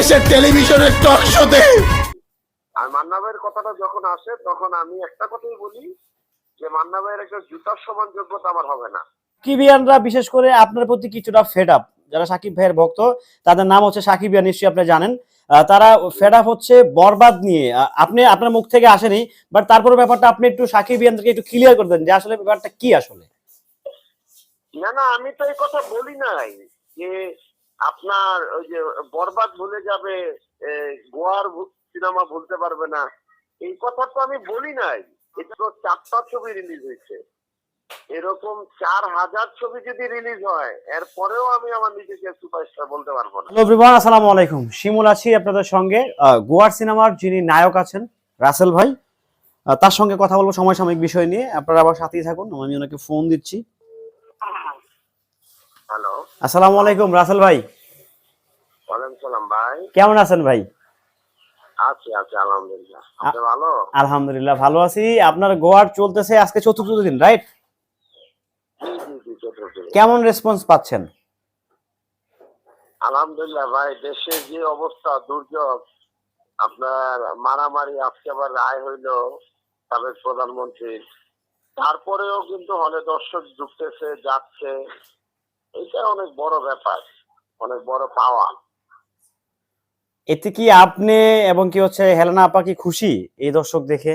দেশের টেলিভিশনের টক শোতে। আর মান্না ভাইয়ের কথাটা যখন আসে তখন আমি একটা কথাই বলি যে মান্না ভাইয়ের একটা জুতার সমান যোগ্যতা আমার হবে না। সাকিবিয়ানরা বিশেষ করে আপনার প্রতি কিছুটা ফেড আপ যারা সাকিব ভাইয়ের ভক্ত তাদের নাম হচ্ছে সাকিবিয়ান নিশ্চয়ই আপনি জানেন। তারা ফেড আপ হচ্ছে বরবাদ নিয়ে। আপনি আপনার মুখ থেকে আসেনি বাট তারপর ব্যাপারটা আপনি একটু সাকিবিয়ানদেরকে একটু ক্লিয়ার করে দেন যে আসলে ব্যাপারটা কি আসলে? না না আমি তো এই কথা বলি নাই যে আপনার ওই যে বরবাদ ভুলে যাবে গোয়ার সিনেমা ভুলতে পারবে না। এই কথা তো আমি বলি নাই। এটা তো চারটা ছবি রিলিজ হয়েছে। এরকম চার হাজার ছবি যদি রিলিজ হয় এরপরেও আমি আমার নিজেকে সুপারস্টার বলতে পারব না। হ্যালো এভরিওয়ান আসসালামু আলাইকুম। শিমুল আছি আপনাদের সঙ্গে। গোয়ার সিনেমার যিনি নায়ক আছেন, রাসেল ভাই তার সঙ্গে কথা বলব সমসাময়িক বিষয় নিয়ে। আপনারা আবার সাথেই থাকুন, আমি ওনাকে ফোন দিচ্ছি। আসসালামু আলাইকুম রাসেল ভাই। ওয়ালাইকুম সালাম ভাই। কেমন আছেন ভাই? আছি আছি আলহামদুলিল্লাহ। আপনি ভালো? আলহামদুলিল্লাহ ভালো আছি। আপনার গোয়ার চলতেছে আজকে চতুর্থ দিন রাইট কেমন রেসপন্স পাচ্ছেন? আলহামদুলিল্লাহ ভাই দেশের যে অবস্থা দুর্যোগ আপনার মারামারি আজকে আবার রায় হইল সাবেক প্রধানমন্ত্রীর। তারপরেও কিন্তু হলে দর্শক ঢুকতেছে যাচ্ছে। এটা অনেক বড় ব্যাপার অনেক বড় পাওয়া এতে কি আপনি এবং কি হচ্ছে হেলেনা আপা কি খুশি এই দর্শক দেখে?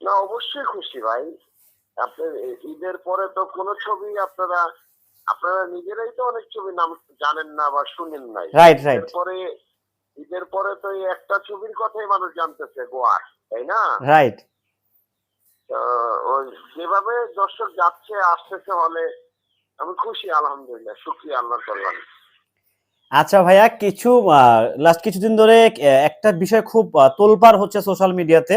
না অবশ্যই খুশি ভাই। ঈদের পরে তো কোনো ছবি আপনারা আপনারা নিজেরাই তো অনেক ছবি নাম জানেন না বা শুনেন নাই। রাইট রাইট এরপরে ঈদের পরে তো এই একটা ছবির কথাই মানুষ জানতেছে গোয়ার তাই না? রাইট যেভাবে দর্শক যাচ্ছে আসতেছে হলে আমি খুশি আলহামদুলিল্লাহ। শুক্রিয়া আল্লাহর কল্যাণ আচ্ছা ভাইয়া কিছু লাস্ট কিছুদিন ধরে একটা বিষয় খুব আহ, তোলপাড় হচ্ছে সোশ্যাল মিডিয়াতে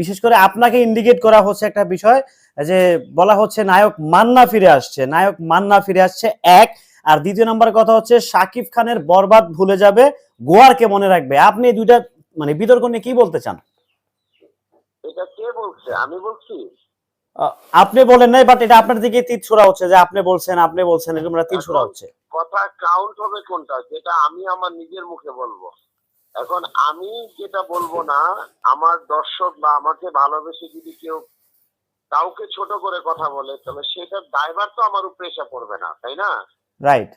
বিশেষ করে আপনাকে ইন্ডিকেট করা হচ্ছে একটা বিষয় যে বলা হচ্ছে নায়ক মান্না ফিরে আসছে। নায়ক মান্না ফিরে আসছে এক। আর দ্বিতীয় নম্বর কথা হচ্ছে সাকিব খানের বরবাদ ভুলে যাবে গোয়ারকে মনে রাখবে। আপনি দুইটা মানে বিতর্ক নিয়ে কি বলতে চান? এটা কে বলছে? আমি বলছি? আপনি বলেন নাই বাট এটা আপনার দিকে তীর ছোড়া হচ্ছে যে আপনি বলছেন আপনি বলছেন এরকম তীর ছোড়া হচ্ছে। কথা কাউন্ট হবে কোনটা যেটা আমি আমার নিজের মুখে বলব। এখন আমি যেটা বলব না আমার দর্শক বা আমাকে ভালোবেসে যদি কেউ কাউকে ছোট করে কথা বলে তাহলে সেটার দায়ভার তো আমার উপরে এসে পড়বে না তাই না? রাইট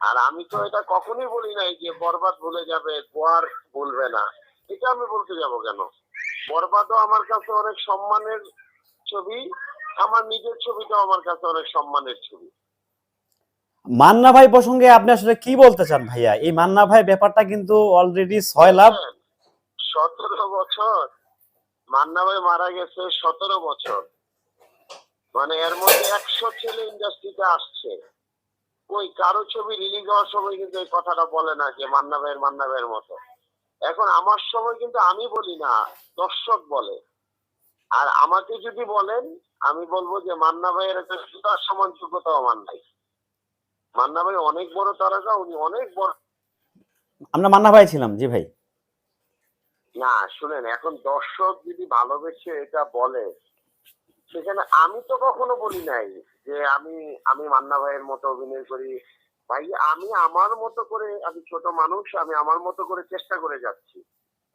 আর আমি তো এটা কখনোই বলি নাই যে বরবাদ ভুলে যাবে গোয়ার ভুলবে না। এটা আমি বলতে যাব কেন? বরবাদও আমার কাছে অনেক সম্মানের ছবি আমার নিজের ছবিটাও আমার কাছে অনেক সম্মানের ছবি। মান্না ভাই প্রসঙ্গে আপনি আসলে কি বলতে চান ভাইয়া? এই মান্না ভাই ব্যাপারটা কিন্তু অলরেডি ছয় লাভ সতেরো বছর। মান্না ভাই মারা গেছে সতেরো বছর। মানে এর মধ্যে একশো ছেলে ইন্ডাস্ট্রিতে আসছে। ওই কারও ছবি রিলিজ হওয়ার সময় কিন্তু এই কথাটা বলে না যে মান্না ভাইয়ের মান্না ভাইয়ের মতো। এখন আমার সময় কিন্তু আমি বলি না দর্শক বলে। আর আমাকে যদি বলেন আমি বলব যে মান্না ভাইয়ের একটা সুতার সমান যোগ্যতা আমার নাই। মান্না ভাই অনেক বড় তারকা উনি অনেক বড় আমরা মান্না ভাই ছিলাম জি ভাই। না শুনেন এখন দর্শক যদি ভালোবেসে এটা বলে সেখানে আমি তো কখনো বলি নাই যে আমি আমি মান্না ভাইয়ের মতো অভিনয় করি। ভাই আমি আমার মতো করে আমি ছোট মানুষ আমি আমার মতো করে চেষ্টা করে যাচ্ছি।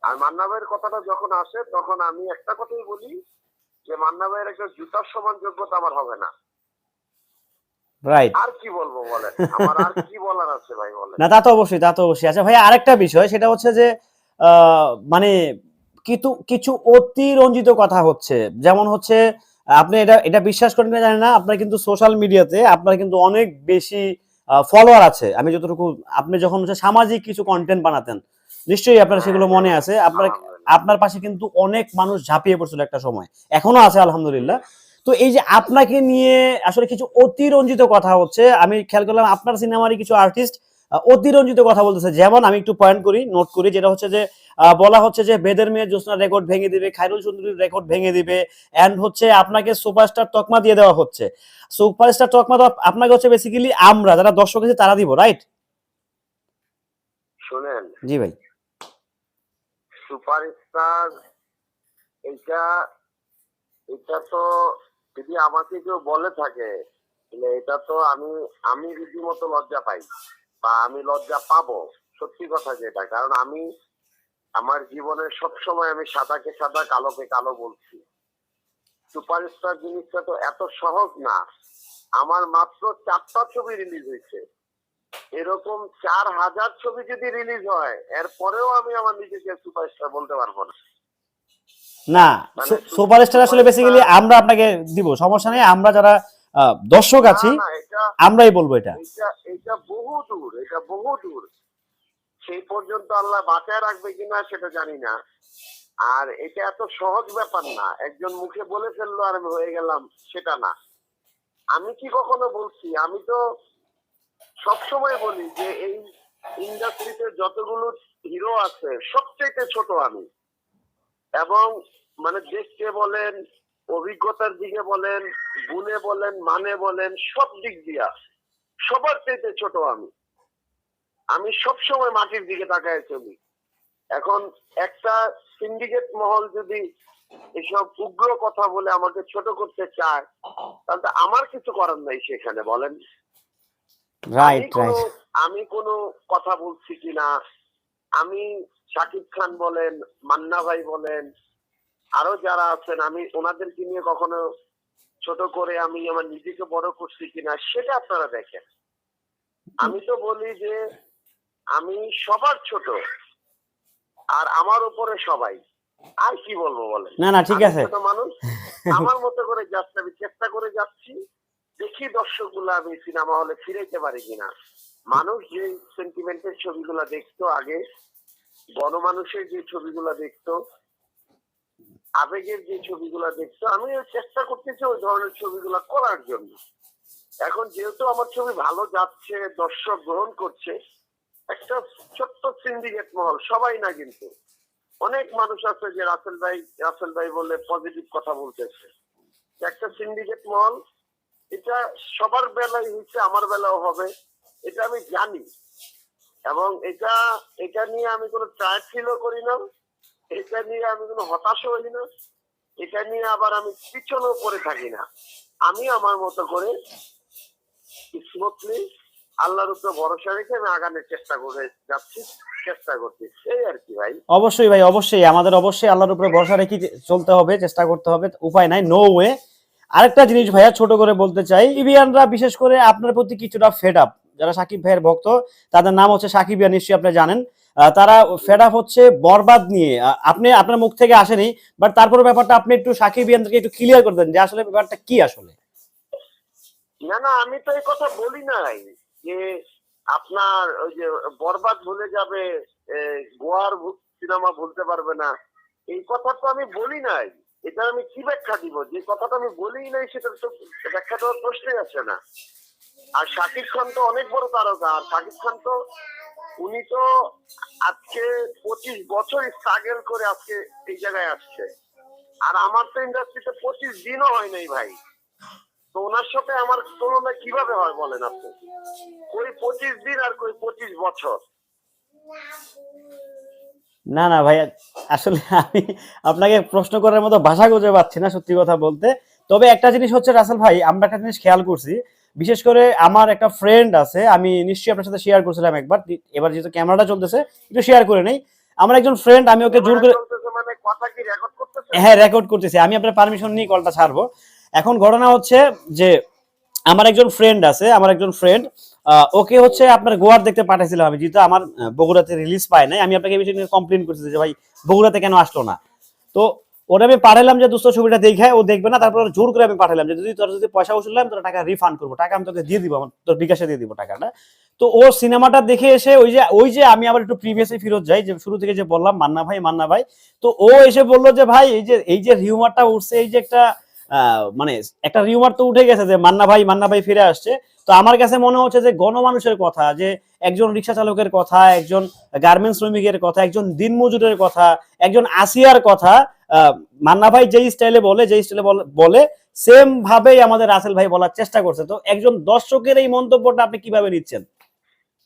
আর মান্না ভাইয়ের কথাটা যখন আসে তখন আমি একটা কথাই বলি যে মান্না ভাইয়ের একটা জুতার সমান যোগ্যতা আমার হবে না। রাইট আর কি বলব বলেন? আমার আর কি বলার আছে ভাই বলেন? না তা তো অবশ্যই তা তো অবশ্যই। আচ্ছা ভাই আরেকটা বিষয় সেটা হচ্ছে যে মানে কিছু কিছু অতিরঞ্জিত কথা হচ্ছে। যেমন হচ্ছে আপনি এটা এটা বিশ্বাস করেন জানি না আপনার কিন্তু সোশ্যাল মিডিয়াতে আপনার কিন্তু অনেক বেশি ফলোয়ার আছে। আমি যতটুকু আপনি যখন হচ্ছে সামাজিক কিছু কন্টেন্ট বানাতেন নিশ্চয়ই আপনার সেগুলো মনে আছে। আপনার আপনার পাশে কিন্তু অনেক মানুষ ঝাঁপিয়ে পড়ছিল একটা সময়। এখনও আছে আলহামদুলিল্লাহ। তো এই যে আপনাকে নিয়ে আসলে কিছু অতিরঞ্জিত কথা হচ্ছে আমি খেয়াল করলাম আপনার সিনেমারই কিছু আর্টিস্ট অতিরঞ্জিত কথা বলতেছে। যেমন আমি একটু পয়েন্ট করি নোট করি যেটা হচ্ছে যে বলা হচ্ছে যে বেদের মেয়ে জ্যোৎস্নার রেকর্ড ভেঙে দিবে খাইরুল সুন্দরীর রেকর্ড ভেঙে দিবে এন্ড হচ্ছে আপনাকে সুপারস্টার তকমা দিয়ে দেওয়া হচ্ছে। সুপারস্টার তকমা তো আপনাকে হচ্ছে বেসিক্যালি আমরা যারা দর্শক আছে তারা দিব রাইট শুনেন জি ভাই। সুপারস্টার এটা এটা তো যদি আমাকে কেউ বলে থাকে, তাহলে এটা তো আমি আমি রীতিমতো লজ্জা পাই বা আমি লজ্জা পাবো। সত্যি কথা যেটা, কারণ আমি, আমার জীবনের সবসময় আমি সাদাকে সাদা, কালোকে কালো বলছি। সুপারস্টার জিনিসটা তো এত সহজ না। আমার মাত্র চারটা ছবি রিলিজ হয়েছে। এরকম চার হাজার ছবি যদি রিলিজ হয় এরপরেও আমি আমার নিজেকে সুপারস্টার বলতে পারব না। না মানে সুপারস্টার আসলে বেসিক্যালি আমরা আপনাকে দিব সমস্যা নেই আমরা যারা দর্শক আছি আমরাই বলব এটা। এটা বহু দূর এটা বহু দূর। সেই পর্যন্ত আল্লাহ বাঁচায় রাখবে কিনা সেটা জানি না। আর এটা এত সহজ ব্যাপার না একজন মুখে বলে ফেলল আর আমি হয়ে গেলাম সেটা না। আমি কি কখনো বলছি? আমি তো সবসময় বলি যে এই ইন্ডাস্ট্রিতে যতগুলো হিরো আছে সবচেয়ে ছোট আমি। এবং মানে দেখতে বলেন, অভিজ্ঞতার দিকে বলেন, গুণে বলেন মানে বলেন, সব দিক দিয়া সবার চাইতে ছোট আমি। আমি সব সময় মাটির দিকে তাকায় চলি। এখন একটা সিন্ডিকেট মহল যদি এসব উগ্র কথা বলে আমাকে ছোট করতে চায়, তাহলে আমার কিছু করার নাই সেখানে, বলেন। রাইট রাইট আমি কোনো কথা বলছি কিনা? আমি শাকিব খান বলেন মান্না ভাই বলেন আরও যারা আছেন আমি ওনাদেরকে নিয়ে কখনো ছোট করে আমি আমার নিজেকে বড় করছি কিনা সেটা আপনারা দেখেন। আমি তো বলি যে আমি সবার ছোট আর আমার উপরে সবাই। আর কি বলব বলেন? না না ঠিক আছে। মানুষ আমার মতো করে যাচ্ছি আমি চেষ্টা করে যাচ্ছি দেখি দর্শকগুলো আমি সিনেমা হলে ফিরেতে পারি কিনা। মানুষ যে সেন্টিমেন্টের ছবিগুলো দেখতো আগে গণমানুষের যে ছবিগুলো দেখতো, আবেগের যে ছবিগুলো দেখতো আমি চেষ্টা করতেছি ওই ধরনের ছবিগুলো করার জন্য। এখন যেহেতু আমার ছবি ভালো যাচ্ছে, দর্শক গ্রহণ করছে, একটা ছোট্ট সিন্ডিকেট মহল, সবাই না কিন্তু। অনেক মানুষ আছে যে রাসেল ভাই রাসেল ভাই বলে পজিটিভ কথা বলতেছে। একটা সিন্ডিকেট মহল এটা সবার বেলায় হচ্ছে আমার বেলাও হবে, এটা আমি জানি। এবং এটা এটা নিয়ে আমি কোনো ট্রায়াল ফিলও করি না, এটা নিয়ে আমি কোনো হতাশও হই না, এটা নিয়ে আবার আমি পিছনেও পড়ে থাকি না। আমি আমার মতো করে স্মুথলি আল্লাহর উপরে ভরসা রেখে আমি আগানোর চেষ্টা করে যাচ্ছি, চেষ্টা করছি। সেই আর কি ভাই। অবশ্যই ভাই, অবশ্যই। আমাদের অবশ্যই আল্লাহর উপরে ভরসা রেখে চলতে হবে, চেষ্টা করতে হবে। উপায় নাই নো ওয়ে আরেকটা জিনিস ভাইয়া ছোট করে বলতে চাই। ইবিয়ানরা বিশেষ করে আপনার প্রতি কিছুটা ফেড আপ যারা সাকিব ভাইয়ের ভক্ত, তাদের নাম হচ্ছে সাকিবিয়া নিশ্চয়ই আপনি জানেন। তারা ফেড আপ হচ্ছে বরবাদ নিয়ে। আপনি, আপনার মুখ থেকে আসেনি বাট তারপরে ব্যাপারটা আপনি একটু সাকিব ইয়ানকে একটু ক্লিয়ার করে দেন যে আসলে ব্যাপারটা কি আসলে। না না, আমি তো এই কথা বলি নাই যে আপনার ওই যে বরবাদ ভুলে যাবে গোয়ার সিনেমা ভুলতে পারবে না, এই কথা তো আমি বলি নাই। এটা আমি কি ব্যাখ্যা দিব? যে কথাটা আমি বলি নাই, সেটা তো ব্যাখ্যা দেওয়ার প্রশ্নই আছে না। আর শাকিব খান তো অনেক বড় তারকা, আর শাকিব খান তো উনি তো আজকে পঁচিশ বছর স্ট্রাগল করে আজকে এই জায়গায় আসছে। আর আমার তো ইন্ডাস্ট্রিতে পঁচিশ দিনও হয় নাই ভাই। তো ওনার সাথে আমার তুলনা কীভাবে হয় বলেন আপনি? কই পঁচিশ দিন আর কই পঁচিশ বছর? না না ভাই আসলে আমি আপনাকে প্রশ্ন করার মতো ভাষা খুঁজে পাচ্ছি না সত্যি কথা বলতে। তবে একটা জিনিস হচ্ছে রাসেল ভাই আমরা একটা জিনিস খেয়াল করছি। বিশেষ করে আমার একটা ফ্রেন্ড আছে আমি নিশ্চয়ই আপনার সাথে শেয়ার করছিলাম একবার। এবার যেহেতু ক্যামেরাটা চলতেছে একটু শেয়ার করে নেই। আমার একজন ফ্রেন্ড আমি ওকে জোর করে মানে কথা রেকর্ড করতেছে? হ্যাঁ রেকর্ড করতেছি। আমি আপনার পারমিশন নিয়ে কলটা ছাড়বো। এখন ঘটনা হচ্ছে যে আমার একজন ফ্রেন্ড আছে আমার একজন ফ্রেন্ড ওকে হচ্ছে আপনার গোয়ার দেখতে পাঠাইছিলাম আমি, যেহেতু আমার বগুড়াতে রিলিজ পায় নাই, আমি আপনাকে বিষয়ে নিয়ে কমপ্লেন করছি যে ভাই বগুড়াতে কেন আসলো না। তো ওটা আমি পাঠালাম যে দোস্ত ছবিটা দেখে, ও দেখবে না, তারপর জোর করে আমি পাঠালাম যে যদি তোর যদি পয়সা উঠলাম তোর টাকা রিফান্ড করব। টাকা আমি তোকে দিয়ে দিব, আমার, তোর বিকাশে দিয়ে দিব টাকাটা। তো ও সিনেমাটা দেখে এসে ওই যে ওই যে আমি আবার একটু প্রিভিয়াসে ফেরত যাই, যে শুরু থেকে যে বললাম, মান্না ভাই মান্না ভাই, তো ও এসে বলল যে ভাই, এই যে এই যে রিউমারটা উঠছে, এই যে একটা মানে একটা রিউমার তো উঠে গেছে যে মান্না ভাই মান্না ভাই ফিরে আসছে। তো আমার কাছে মনে হচ্ছে যে গণমানুষের কথা যে একজন রিক্সা চালকের কথা একজন গার্মেন্টস শ্রমিকের কথা একজন দিনমজুরের কথা একজন আসিয়ার কথা মান্না ভাই যেই স্টাইলে বলে যেই স্টাইলে বলে সেম ভাবেই আমাদের রাসেল ভাই বলার চেষ্টা করছে। তো একজন দর্শকের এই মন্তব্যটা আপনি কীভাবে নিচ্ছেন?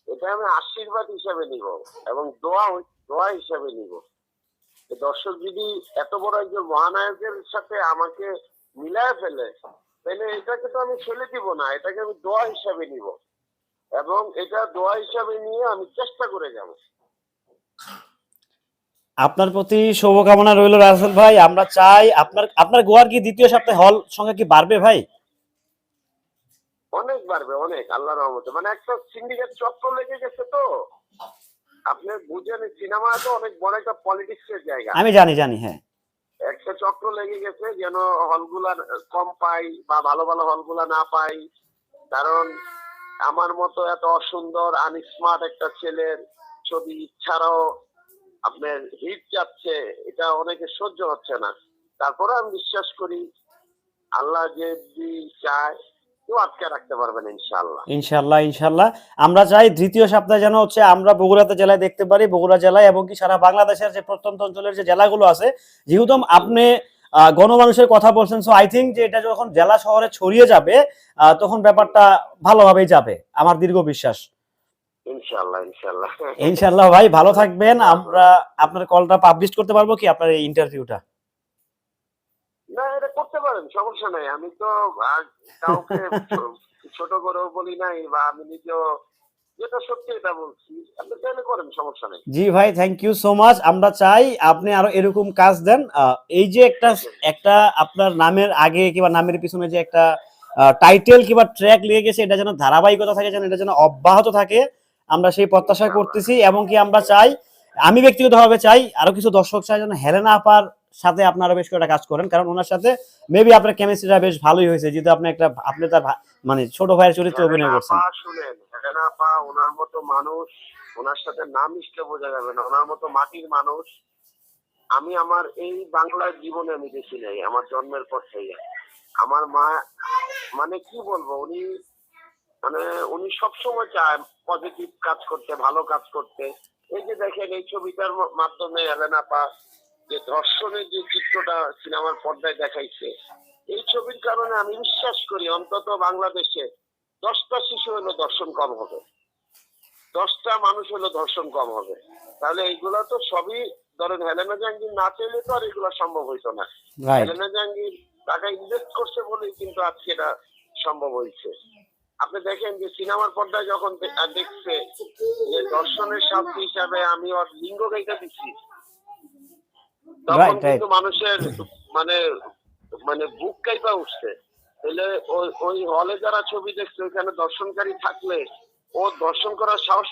এটা আমি আশীর্বাদ হিসাবে নিব এবং দোয়া দোয়া হিসাবে নিব। দর্শক যদি এত বড় একজন মহানায়কের সাথে আমাকে মিলায় ফেলে তাহলে এটাকে তো আমি ফেলে দিব না এটাকে আমি দোয়া হিসাবে নিব। এবং এটা দোয়া হিসাবে নিয়ে আমি চেষ্টা করে যাব। আপনার প্রতি শুভকামনা রইল রাসেল ভাই আমরা চাই আপনার আপনার গোয়ার কি দ্বিতীয় সপ্তাহে হল সংখ্যা কি বাড়বে ভাই? অনেক বাড়বে অনেক আল্লাহ রহমতে। মানে একটা সিন্ডিকেট চক্র লেগে গেছে তো। আপনি বুঝেন সিনেমা তো অনেক বড় একটা পলিটিক্স এর জায়গা। আমি জানি জানি হ্যাঁ। একটা চক্র লেগে গেছে যেন হলগুলা কম পাই বা ভালো ভালো হলগুলা না পাই। কারণ আমার মতো এত অসুন্দর আনস্মার্ট একটা ছেলের ছবি ছাড়াও আপনার হিট যাচ্ছে, এটা অনেকে সহ্য হচ্ছে না। তারপরে আমি বিশ্বাস করি, আল্লাহ যদি চায় কেউ আটকে রাখতে পারবেন ইনশাআল্লাহ। ইনশাল্লাহ ইনশাল্লাহ আমরা চাই দ্বিতীয় সপ্তাহে যেন হচ্ছে আমরা বগুড়াতে জেলায় দেখতে পারি বগুড়া জেলায় এবং কি সারা বাংলাদেশের যে প্রত্যন্ত অঞ্চলের যে জেলাগুলো আছে। যেহেতু আপনি গণমানুষের কথা বলছেন সো আই থিঙ্ক যে এটা যখন জেলা শহরে ছড়িয়ে যাবে তখন ব্যাপারটা ভালোভাবেই যাবে আমার দীর্ঘ বিশ্বাস। ইনশাআল্লাহ ইনশাআল্লাহ। ইনশাল্লাহ ভাই ভালো থাকবেন। আমরা আপনার কলটা পাবলিশ করতে পারব কি আপনার এই ইন্টারভিউটা পারেন সমস্যা নাই। আমি তো কাউকে ছোট করেও বলি নাই বা আমি নিজেও যেটা সত্যি এটা বলছি আপনি চাইলে করেন সমস্যা নেই। জি ভাই থ্যাংক ইউ সো মাচ আমরা চাই আপনি আরও এরকম কাজ দেন। আহ, এই যে একটা একটা আপনার নামের আগে কিংবা নামের পিছনে যে একটা টাইটেল কিংবা ট্র্যাক লেগে গেছে এটা যেন ধারাবাহিকতা থাকে যেন এটা যেন অব্যাহত থাকে আমরা সেই প্রত্যাশা করতেছি এবং কি আমরা চাই আমি ব্যক্তিগতভাবে চাই আরও কিছু দর্শক চাই যেন হেলেনা আপার সাথে আপনারা বেশ কয়েকটা কাজ করেন কারণ ওনার সাথে মেবি আপনার কেমিস্ট্রিটা বেশ ভালোই হয়েছে যেহেতু আপনি একটা আপনি তার মানে ছোট ভাইয়ের চরিত্রে অভিনয় করছেন। শুনেন ওনার মতো মানুষ ওনার সাথে নাম মিশলে বোঝা যাবে না ওনার মতো মাটির মানুষ আমি আমার এই বাংলার জীবনে আমি দেখি নাই আমার জন্মের পর থেকে। আমার মা মানে কি বলব উনি মানে উনি সবসময় চায় পজিটিভ কাজ করতে ভালো কাজ করতে। এই যে দেখেন এই ছবিটার মাধ্যমে এলেনা পা যে ধর্ষণের যে চিত্রটা সিনেমার পর্দায় দেখাইছে এই ছবির কারণে আমি বিশ্বাস করি অন্তত বাংলাদেশে দশটা শিশু হলো দর্শন কম হবে। দশটা মানুষ হলো ধর্ষণ কম হবে। তাহলে এইগুলা তো সবই ধরেন হেলেনা জাহাঙ্গীর না চাইলে তো আর এগুলা সম্ভব হইতো না। হেলেনা জাহাঙ্গীর টাকা ইনভেস্ট করছে বলেই কিন্তু আজকে এটা সম্ভব হয়েছে আপনি দেখেন যে সিনেমার পর্দায় যখন দেখছে যে দর্শনের শাস্তি হিসাবে আমি ওর লিঙ্গ গাইতে দিচ্ছি তখন. কিন্তু মানুষের মানে মানে বুক কাইপা উঠছে তাহলে ওই ওই হলে যারা ছবি দেখছে ওইখানে দর্শনকারী থাকলে ও দর্শন করার সাহস